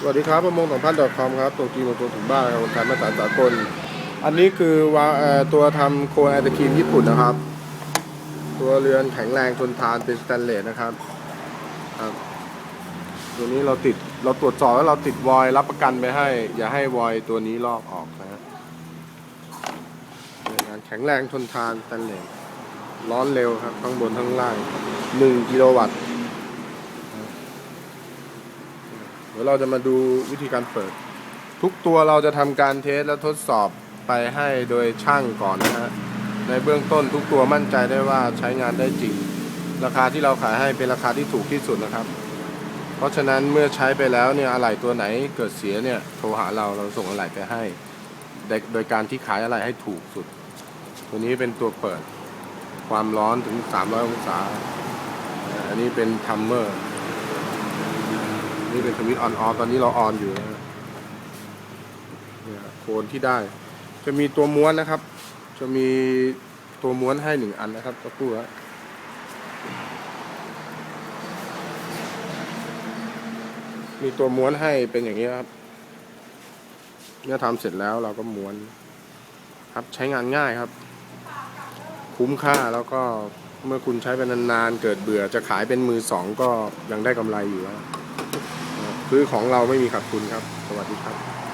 สวัสดีครับประมงสัมพันธ์ .com ครับตัวจีนตัวถึงบ้านครับคนไทยมาตรฐานสากลอันนี้คือวาเอ่อตัวทำโคไอตะครีมญี่ปุ่นนะครับ ตัวเรือนแข็งแรงทนทานเป็นสแตนเลสนะครับครับ ตัวนี้เราติดเราตรวจสอบแล้วเราติดวอยล์รับประกันไปให้ อย่าให้วอยล์ตัวนี้ลอกออกนะฮะแข็งแรงทนทานสแตนเลสร้อนเร็วครับทั้งบนทั้งล่าง 1 กิโลวัตต์ เดี๋ยวเราจะมาดูวิธีการเปิด ทุกตัวเราจะทำการเทสและทดสอบไปให้โดยช่างก่อนนะฮะในเบื้องต้นทุกตัวมั่นใจได้ว่าใช้งานได้จริง ราคาที่เราขายให้เป็นราคาที่ถูกที่สุดนะครับ เพราะฉะนั้นเมื่อใช้ไปแล้วเนี่ยอะไหล่ตัวไหนเกิดเสียเนี่ยโทรหาเราเราส่งอะไหล่ไปให้ โดยโดยการที่ขายอะไหล่ให้ถูกสุด ตัวนี้เป็นตัวเปิดความร้อนถึง 300 องศา อันนี้เป็นทัมเมอร์ นี่เป็นสวิตช์ออนออฟตอนนี้เราออนอยู่นะเนี่ยโคนที่ได้ จะมีตัวม้วนนะครับ จะมีตัวม้วนให้หนึ่งอันนะครับสักครู่ฮะมีตัวม้วนให้เป็นอย่างนี้ครับเมื่อทำเสร็จแล้วเราก็ม้วน ครับใช้งานง่ายครับ คุ้มค่าแล้วก็เมื่อคุณใช้ไปนานๆเกิดเบื่อจะขายเป็นมือสองก็ยังได้กำไรอยู่แล้ว ซื้อของเราไม่มีขาดทุนครับ สวัสดีครับ